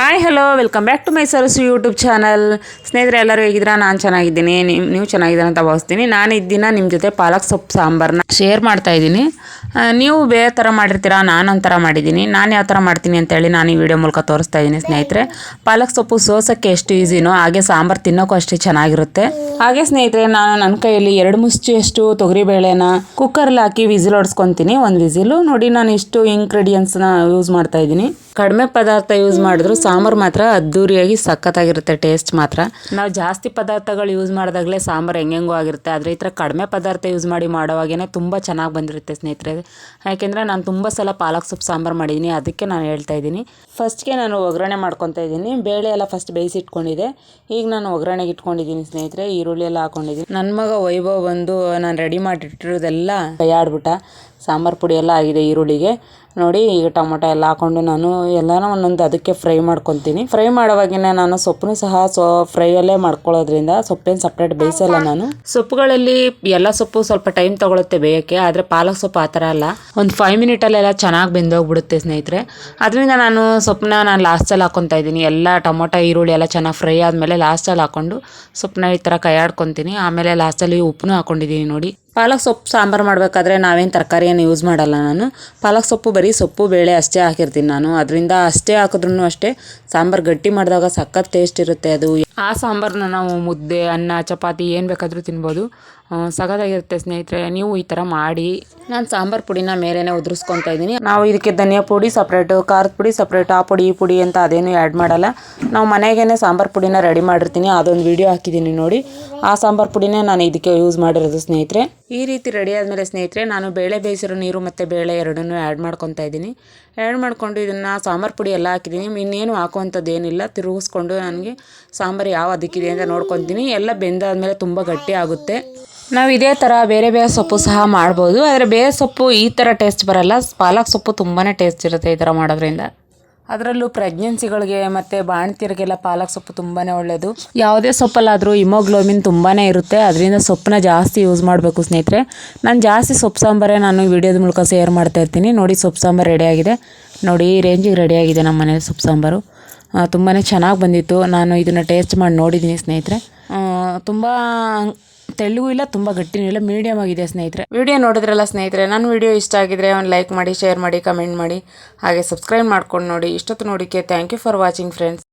Hi hello welcome back to my sir's YouTube channel ಸ್ನೇಹಿತರೆ, ಎಲ್ಲರೂ ಹೇಗಿದ್ದೀರಾ? ನಾನು ಚೆನ್ನಾಗಿದ್ದೀನಿ. ನೀವು ನೀವು ಚೆನ್ನಾಗಿದ್ದೀರಾ ಅಂತ ಭಾವಿಸ್ತೀನಿ. ನಾನು ಇದ್ದಿನ ನಿಮ್ಮ ಜೊತೆ ಪಾಲಕ್ ಸೊಪ್ಪು ಸಾಂಬಾರನ್ನ ಶೇರ್ ಮಾಡ್ತಾ ಇದ್ದೀನಿ. ನೀವು ಬೇರೆ ಥರ ಮಾಡಿರ್ತೀರಾ? ನಾನು ಒಂಥರ ಮಾಡಿದ್ದೀನಿ. ನಾನು ಯಾವ ಥರ ಮಾಡ್ತೀನಿ ಅಂತೇಳಿ ನಾನು ಈ ವಿಡಿಯೋ ಮೂಲಕ ತೋರಿಸ್ತಾ ಇದ್ದೀನಿ ಸ್ನೇಹಿತರೆ. ಪಾಲಕ್ ಸೊಪ್ಪು ಸೋಸೋಕ್ಕೆ ಎಷ್ಟು ಈಸಿನೋ ಹಾಗೆ ಸಾಂಬಾರು ತಿನ್ನೋಕ್ಕೂ ಅಷ್ಟೇ ಚೆನ್ನಾಗಿರುತ್ತೆ. ಹಾಗೆ ಸ್ನೇಹಿತರೆ, ನಾನು ನನ್ನ ಕೈಯಲ್ಲಿ ಎರಡು ಮುಷ್ಟಿಯಷ್ಟು ತೊಗರಿಬೇಳೆನ ಕುಕ್ಕರಲ್ಲಿ ಹಾಕಿ ವಿಸಿಲ್ ಹೊಡ್ಸ್ಕೊತೀನಿ. ಒಂದು ವಿಸಿಲು. ನೋಡಿ, ನಾನು ಇಷ್ಟು ಇಂಗ್ರೀಡಿಯೆಂಟ್ಸ್ನ ಯೂಸ್ ಮಾಡ್ತಾ ಇದ್ದೀನಿ. ಕಡಿಮೆ ಪದಾರ್ಥ ಯೂಸ್ ಮಾಡಿದ್ರು ಸಾಂಬಾರು ಮಾತ್ರ ಅದ್ದೂರಿಯಾಗಿ ಸಖತ್ತಾಗಿರುತ್ತೆ, ಟೇಸ್ಟ್ ಮಾತ್ರ. ನಾವು ಜಾಸ್ತಿ ಪದಾರ್ಥಗಳು ಯೂಸ್ ಮಾಡಿದಾಗಲೇ ಸಾಂಬಾರು ಹೆಂಗೆಂಗೋ ಆಗಿರುತ್ತೆ. ಆದರೆ ಈ ಥರ ಕಡಿಮೆ ಪದಾರ್ಥ ಯೂಸ್ ಮಾಡಿ ಮಾಡೋವಾಗೇ ತುಂಬ ಚೆನ್ನಾಗಿ ಬಂದಿರುತ್ತೆ ಸ್ನೇಹಿತರೆ. ಯಾಕೆಂದರೆ ನಾನು ತುಂಬ ಸಲ ಪಾಲಕ್ ಸೊಪ್ಪು ಸಾಂಬಾರು ಮಾಡಿದ್ದೀನಿ ಅದಕ್ಕೆ ನಾನು ಹೇಳ್ತಾ ಇದ್ದೀನಿ. ಫಸ್ಟ್ಗೆ ನಾನು ಒಗ್ಗರಣೆ ಮಾಡ್ಕೊತಾ ಇದ್ದೀನಿ. ಬೇಳೆ ಎಲ್ಲ ಫಸ್ಟ್ ಬೇಯಿಸಿಟ್ಕೊಂಡಿದ್ದೆ ಈಗ ನಾನು ಒಗ್ಗರಣೆಗೆ ಇಟ್ಕೊಂಡಿದ್ದೀನಿ ಸ್ನೇಹಿತರೆ. ಈರುಳ್ಳಿ ಎಲ್ಲ ಹಾಕೊಂಡಿದ್ದೀನಿ. ನನ್ನ ಮಗ ವೈಭವ್ ಬಂದು ನಾನು ರೆಡಿ ಮಾಡಿಟ್ಟಿರೋದೆಲ್ಲ ಕೈಯಾಡ್ಬಿಟ್ಟ ಸಾಂಬಾರು ಪುಡಿ ಎಲ್ಲ ಆಗಿದೆ ಈರುಳ್ಳಿಗೆ. ನೋಡಿ ಈಗ ಟೊಮೊಟೊ ಎಲ್ಲ ಹಾಕೊಂಡು ನಾನು ಎಲ್ಲನೂ ಒಂದೊಂದು ಅದಕ್ಕೆ ಫ್ರೈ ಮಾಡ್ಕೊತೀನಿ ಫ್ರೈ ಮಾಡೋವಾಗಿನ ನಾನು ಸೊಪ್ಪನ್ನು ಸಹ ಸೊ ಫ್ರೈಯಲ್ಲೇ ಮಾಡ್ಕೊಳ್ಳೋದ್ರಿಂದ ಸೊಪ್ಪೇನು ಸಪ್ರೇಟ್ ಬೇಯಿಸಲ್ಲ ನಾನು. ಸೊಪ್ಪುಗಳಲ್ಲಿ ಎಲ್ಲ ಸೊಪ್ಪು ಸ್ವಲ್ಪ ಟೈಮ್ ತಗೊಳುತ್ತೆ ಬೇಯಕ್ಕೆ, ಆದರೆ ಪಾಲಕ್ ಸೊಪ್ಪು ಆ ಥರ ಅಲ್ಲ. ಒಂದು ಫೈವ್ ಮಿನಿಟಲ್ಲೆಲ್ಲ ಚೆನ್ನಾಗಿ ಬೆಂದೋಗ್ಬಿಡುತ್ತೆ ಸ್ನೇಹಿತರೆ. ಅದರಿಂದ ನಾನು ಸೊಪ್ಪನ್ನ ನಾನು ಲಾಸ್ಟಲ್ಲಿ ಹಾಕ್ಕೊತಾ ಇದ್ದೀನಿ. ಎಲ್ಲ ಟೊಮೊಟೊ, ಈರುಳ್ಳಿ ಎಲ್ಲ ಚೆನ್ನಾಗಿ ಫ್ರೈ ಆದಮೇಲೆ ಲಾಸ್ಟಲ್ಲಿ ಹಾಕ್ಕೊಂಡು ಸೊಪ್ಪನ್ನ ಈ ಥರ ಕೈಯಾಡ್ಕೊತೀನಿ. ಆಮೇಲೆ ಲಾಸ್ಟಲ್ಲಿ ಉಪ್ಪನ್ನು ಹಾಕ್ಕೊಂಡಿದ್ದೀನಿ ನೋಡಿ. ಪಾಲಕ್ ಸೊಪ್ಪು ಸಾಂಬಾರು ಮಾಡಬೇಕಾದ್ರೆ ನಾವೇನು ತರಕಾರಿಯನ್ನು ಯೂಸ್ ಮಾಡಲ್ಲ ನಾನು. ಪಾಲಕ್ ಸೊಪ್ಪು ಬರೀ ಸೊಪ್ಪು, ಬೇಳೆ ಅಷ್ಟೇ ಹಾಕಿರ್ತೀನಿ ನಾನು. ಅದರಿಂದ ಅಷ್ಟೇ ಹಾಕಿದ್ರೂ ಅಷ್ಟೇ ಸಾಂಬಾರು ಗಟ್ಟಿ ಮಾಡಿದಾಗ ಸಖತ್ ಟೇಸ್ಟ್ ಇರುತ್ತೆ ಅದು. ಆ ಸಾಂಬಾರನ್ನ ನಾವು ಮುದ್ದೆ, ಅನ್ನ, ಚಪಾತಿ ಏನು ಬೇಕಾದರೂ ತಿನ್ಬೋದು. ಸಖತ್ತಾಗಿರುತ್ತೆ ಸ್ನೇಹಿತರೆ, ನೀವು ಈ ಥರ ಮಾಡಿ. ನಾನು ಸಾಂಬಾರು ಪುಡಿನ ಮೇಲೇ ಉದುರಿಸ್ಕೊತಾ ಇದ್ದೀನಿ. ನಾವು ಇದಕ್ಕೆ ಧನಿಯಾ ಪುಡಿ ಸಪ್ರೇಟು ಖಾರದ ಪುಡಿ ಸಪ್ರೇಟ್ ಆ ಪುಡಿ, ಈ ಪುಡಿ ಅಂತ ಅದೇನು ಆ್ಯಡ್ ಮಾಡಲ್ಲ. ನಾವು ಮನೆಗೇ ಸಾಂಬಾರು ಪುಡಿನ ರೆಡಿ ಮಾಡಿರ್ತೀನಿ. ಅದೊಂದು ವಿಡಿಯೋ ಹಾಕಿದ್ದೀನಿ ನೋಡಿ. ಆ ಸಾಂಬಾರು ಪುಡಿನೇ ನಾನು ಇದಕ್ಕೆ ಯೂಸ್ ಮಾಡಿರೋದು ಸ್ನೇಹಿತರೆ. ಈ ರೀತಿ ರೆಡಿ ಆದಮೇಲೆ ಸ್ನೇಹಿತರೆ, ನಾನು ಬೇಳೆ ಬೇಯಿಸಿರೋ ನೀರು ಮತ್ತು ಬೇಳೆ ಎರಡನ್ನೂ ಆ್ಯಡ್ ಮಾಡ್ಕೊತಾ ಇದ್ದೀನಿ. ಆ್ಯಡ್ ಮಾಡಿಕೊಂಡು ಇದನ್ನು ಸಾಂಬಾರು ಪುಡಿ ಎಲ್ಲ ಹಾಕಿದ್ದೀನಿ. ಇನ್ನೇನು ಹಾಕುವಂಥದ್ದು ಏನಿಲ್ಲ. ತಿರುಗಿಸ್ಕೊಂಡು ನನಗೆ ಸಾಂಬಾರು ಯಾವ ಅದಕ್ಕಿದೆ ಅಂತ ನೋಡ್ಕೊತೀನಿ. ಎಲ್ಲ ಬೆಂದಾದ್ಮೇಲೆ ತುಂಬ ಗಟ್ಟಿ ಆಗುತ್ತೆ. ನಾವು ಇದೇ ಥರ ಬೇರೆ ಬೇರೆ ಸೊಪ್ಪು ಸಹ ಮಾಡ್ಬೋದು. ಆದರೆ ಬೇರೆ ಸೊಪ್ಪು ಈ ಥರ ಟೇಸ್ಟ್ ಬರಲ್ಲ. ಪಾಲಕ್ ಸೊಪ್ಪು ತುಂಬಾ ಟೇಸ್ಟ್ ಇರುತ್ತೆ ಈ ಥರ ಮಾಡೋದ್ರಿಂದ. ಅದರಲ್ಲೂ ಪ್ರೆಗ್ನೆನ್ಸಿಗಳಿಗೆ ಮತ್ತು ಬಾಣತಿಯರಿಗೆಲ್ಲ ಪಾಲಕ್ ಸೊಪ್ಪು ತುಂಬಾ ಒಳ್ಳೆಯದು ಯಾವುದೇ ಸೊಪ್ಪಲ್ಲಾದರೂ ಇಮೋಗ್ಲೋಬಿನ್ ತುಂಬಾ ಇರುತ್ತೆ. ಅದರಿಂದ ಸೊಪ್ಪನ್ನ ಜಾಸ್ತಿ ಯೂಸ್ ಮಾಡಬೇಕು ಸ್ನೇಹಿತರೆ. ನಾನು ಜಾಸ್ತಿ ಸೊಪ್ಪು ಸಾಂಬಾರೇ ನಾನು ವಿಡಿಯೋದ ಮೂಲಕ ಶೇರ್ ಮಾಡ್ತಾ ಇರ್ತೀನಿ. ನೋಡಿ ಸೊಪ್ಪು ಸಾಂಬಾರು ರೆಡಿಯಾಗಿದೆ ನೋಡಿ, ಈ ರೇಂಜಿಗೆ ರೆಡಿಯಾಗಿದೆ ನಮ್ಮ ಮನೇಲಿ ಸೊಪ್ಪು ಸಾಂಬಾರು. ತುಂಬಾ ಚೆನ್ನಾಗಿ ಬಂದಿತ್ತು. ನಾನು ಇದನ್ನು ಟೇಸ್ಟ್ ಮಾಡಿ ನೋಡಿದ್ದೀನಿ ಸ್ನೇಹಿತರೆ. ತುಂಬ ತೆಳ್ಳಗೂ ಇಲ್ಲ, ತುಂಬ ಗಟ್ಟಿನೂ ಇಲ್ಲ ಮೀಡಿಯಮ್ ಆಗಿದೆ ಸ್ನೇಹಿತರೆ. ವಿಡಿಯೋ ನೋಡಿದ್ರಲ್ಲ ಸ್ನೇಹಿತರೆ ನನ್ನ ವಿಡಿಯೋ ಇಷ್ಟ ಆಗಿದ್ರೆ ಒಂದು ಲೈಕ್ ಮಾಡಿ ಶೇರ್ ಮಾಡಿ ಕಮೆಂಟ್ ಮಾಡಿ. ಹಾಗೆ ಸಬ್ಸ್ಕ್ರೈಬ್ ಮಾಡ್ಕೊಂಡು ನೋಡಿ. ಇಷ್ಟೊತ್ತು ನೋಡಿಕ್ಕೆ thank you for watching friends